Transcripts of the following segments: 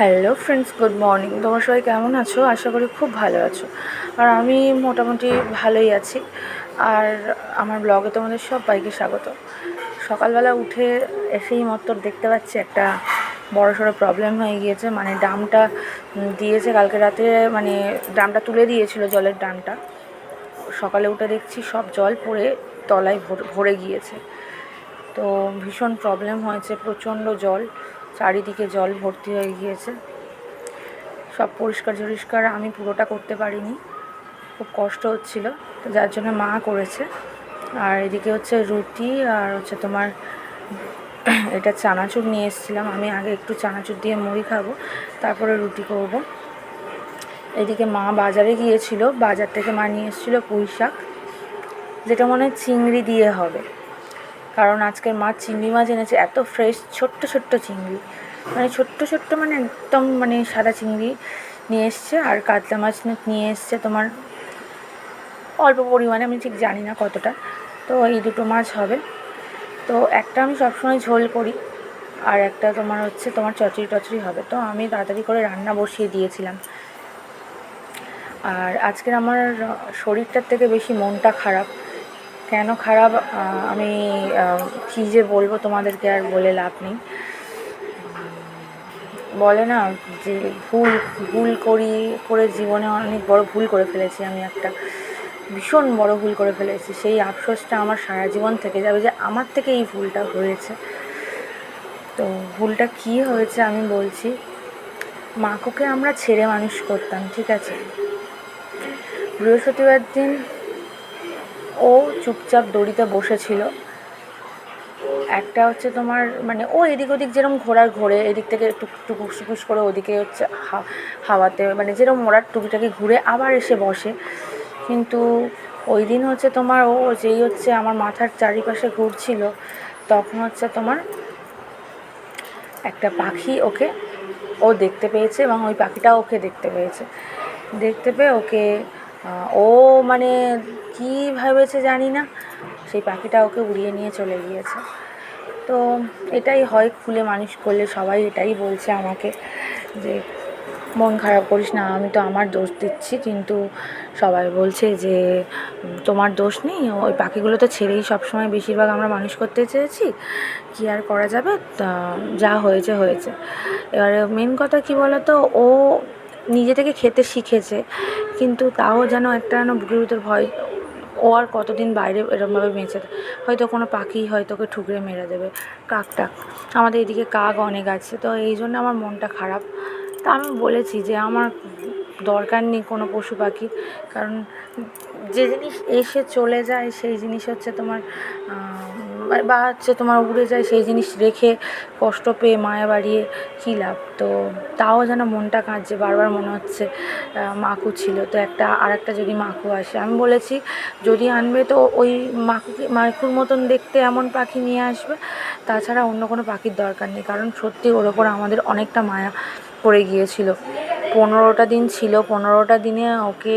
Hello friends good morning তোমরা সবাই কেমন আছো? আশা করি খুব ভালো আছো। আর আমি মোটামুটি ভালোই আছি। আর আমার ব্লগে তোমাদের সবাইকে স্বাগত। সকালবেলা উঠে এসেই মত্তর দেখতে পাচ্ছি একটা বড় সড়ো প্রবলেম হয়ে গিয়েছে। মানে ড্রামটা দিয়েছে কালকে রাতে মানে ড্রামটা তুলে দিয়েছিল জলের ড্রামটা সকালে উঠে দেখছি সব জল পড়ে তলায় ভরে গিয়েছে। তো ভীষণ প্রবলেম হয়েছে, প্রচণ্ড জল। চারিদিকে জল ভর্তি হয়ে গিয়েছে। সব পরিষ্কার টরিষ্কার আমি পুরোটা করতে পারিনি। খুব কষ্ট হচ্ছিল, তো যার জন্য মা করেছে। আর এদিকে হচ্ছে রুটি আর হচ্ছে তোমার এটা চানাচুর নিয়ে এসেছিলাম। আমি আগে একটু চানাচুর দিয়ে মুড়ি খাব, তারপরে রুটি করব। এদিকে মা বাজারে গিয়েছিল, বাজার থেকে মা নিয়ে এসেছিল পুঁই শাক, যেটা মনে হয় চিংড়ি দিয়ে হবে। কারণ আজকের মাছ চিংড়ি মাছ এনেছে, এত ফ্রেশ ছোট্ট ছোট্ট চিংড়ি। মানে ছোট্ট ছোট্ট মানে একদম মানে সাদা চিংড়ি নিয়ে এসছে আর কাতলা মাছ নিয়ে এসছে তোমার অল্প পরিমাণে, আমি ঠিক জানি না কতটা। তো এই দুটো মাছ হবে। তো একটা আমি সবসময় ঝোল করি আর একটা তোমার হচ্ছে তোমার চচড়ি টচড়ি হবে। তো আমি তাড়াতাড়ি করে রান্না বসিয়ে দিয়েছিলাম। আর আজকের আমার শরীরটার থেকে বেশি মনটা খারাপ। কেন খারাপ? আমি কী যে বলব তোমাদেরকে আর বলে লাভ নেই। বলে না যে ভুল ভুল করি, করে জীবনে অনেক বড় ভুল করে ফেলেছি আমি একটা। ভীষণ বড় ভুল করে ফেলেছি। সেই আফসোসটা আমার সারা জীবন থেকে যাবে যে আমার থেকে এই ভুলটা হয়েছে। তো ভুলটা কী হয়েছে আমি বলছি, মাকুকে আমরা ছেড়ে মানুষ করতাম, ঠিক আছে? বৃহস্পতিবার দিন ও চুপচাপ দড়িতে বসেছিল। একটা হচ্ছে তোমার মানে ও এদিক ওদিক যেরকম ঘোরার ঘোরে, এদিক থেকে টুক টুকুস টুকুস করে ওদিকে হচ্ছে হাওয়াতে মানে যেরকম ওরা টুকিটাকি ঘুরে আবার এসে বসে। কিন্তু ওই দিন হচ্ছে তোমার ও যেই হচ্ছে আমার মাথার চারিপাশে ঘুরছিল, তখন হচ্ছে তোমার একটা পাখি ওকে, ও দেখতে পেয়েছে এবং ওই পাখিটা ওকে দেখতে পেয়েছে। দেখতে পেয়ে ওকে ও মানে কী ভেবেছে জানি না, সেই পাখিটা ওকে উড়িয়ে নিয়ে চলে গিয়েছে। তো এটাই হয় খুলে মানুষ করলে সবাই এটাই বলছে আমাকে যে, মন খারাপ করিস না, আমি তো আমার দোষ দিচ্ছি, কিন্তু সবাই বলছে যে তোমার দোষ নেই, ওই পাখিগুলো তো ছেড়েই সবসময় বেশিরভাগ আমরা মানুষ করতে চেয়েছি, কী আর করা যাবে? যা হয়েছে হয়েছে। এবারে মেন কথা কী বলতো, ও নিজে থেকে খেতে শিখেছে, কিন্তু তাও যেন একটা যেন বুকের ভিতর ভয় ও আর কতদিন বাইরে এরমভাবে বেঁচে হয়তো কোনো পাখি হয়তো ওকে ঠুকরে মেরে দেবে, কাক টাক। আমাদের এদিকে কাক অনেক আছে, তো এই জন্য আমার মনটা খারাপ। তা আমি বলেছি যে আমার দরকার নেই কোনো পশু পাখি, কারণ যে জিনিস এসে চলে যায় সেই জিনিস হচ্ছে তোমার বা হচ্ছে তোমার উড়ে যায় সেই জিনিস রেখে কষ্ট পেয়ে মায়া বাড়িয়ে কী লাভ? তো তাও যেন মনটা কাঁদছে, বারবার মনে হচ্ছে মাকু ছিল। তো একটা আর একটা যদি মাকু আসে, আমি বলেছি যদি আনবে তো ওই মাকুকে মাকুর মতন দেখতে এমন পাখি নিয়ে আসবে। তাছাড়া অন্য কোনো পাখির দরকার নেই, কারণ সত্যি ওর ওপর আমাদের অনেকটা মায়া পড়ে গিয়েছিল। পনেরোটা দিন ছিল, পনেরোটা দিনে ওকে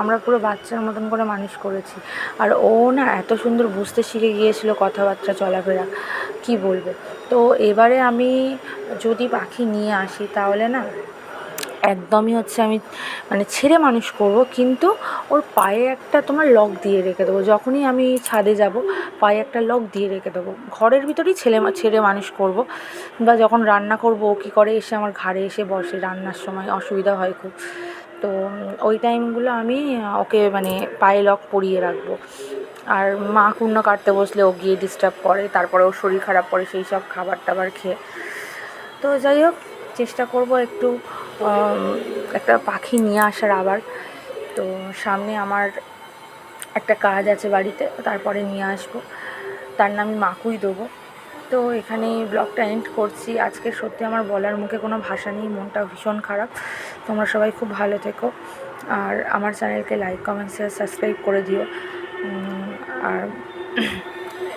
আমরা পুরো বাচ্চার মতন করে মানুষ করেছি। আর ও না এত সুন্দর বুঝতে শিখে গিয়েছিল কথাবার্তা, চলাফেরা, কি বলবে? তো এবারে আমি যদি পাখি নিয়ে আসি তাহলে না একদমই হচ্ছে আমি মানে ছেড়ে মানুষ করব, কিন্তু ওর পায়ে একটা তোমার লক দিয়ে রেখে দেবো। যখনই আমি ছাদে যাব, পায়ে একটা লক দিয়ে রেখে দেবো। ঘরের ভিতরেই ছেলে ছেড়ে মানুষ করব। বা যখন রান্না করব, ও কী করে? এসে আমার ঘাড়ে এসে বসে রান্নার সময়, অসুবিধা হয় খুব। তো ওই টাইমগুলো আমি ওকে মানে পায়ে লক পরিয়ে রাখব। আর মা কুণ্ণ কাটতে বসলে ও গিয়ে ডিস্টার্ব করে, তারপরে ওর শরীর খারাপ করে, সেই সব খাবার টাবার খেয়ে। তো যাই হোক, চেষ্টা করব একটু একটা পাখি নিয়ে আসার আবার। তো সামনে আমার একটা কাজ আছে বাড়িতে, তারপরে নিয়ে আসব। তার নাম মাকুই দেবো। তো এখানেই ব্লগটা এন্ড করছি। আজকে সত্যি আমার বলার মুখে কোনো ভাষা নেই, মনটা ভীষণ খারাপ। তোমরা সবাই খুব ভালো থেকো। আর আমার চ্যানেলকে লাইক কমেন্ট শেয়ার সাবস্ক্রাইব করে দিও। আর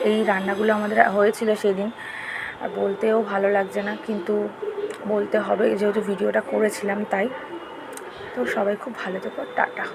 এই রান্নাগুলো আমাদের হয়েছিল সেদিন। আর বলতেও ভালো লাগছে না, কিন্তু বলতে হবে, যেহেতু ভিডিওটা করেছিলাম তাই। তো সবাই খুব ভালো থেকো, টাটা।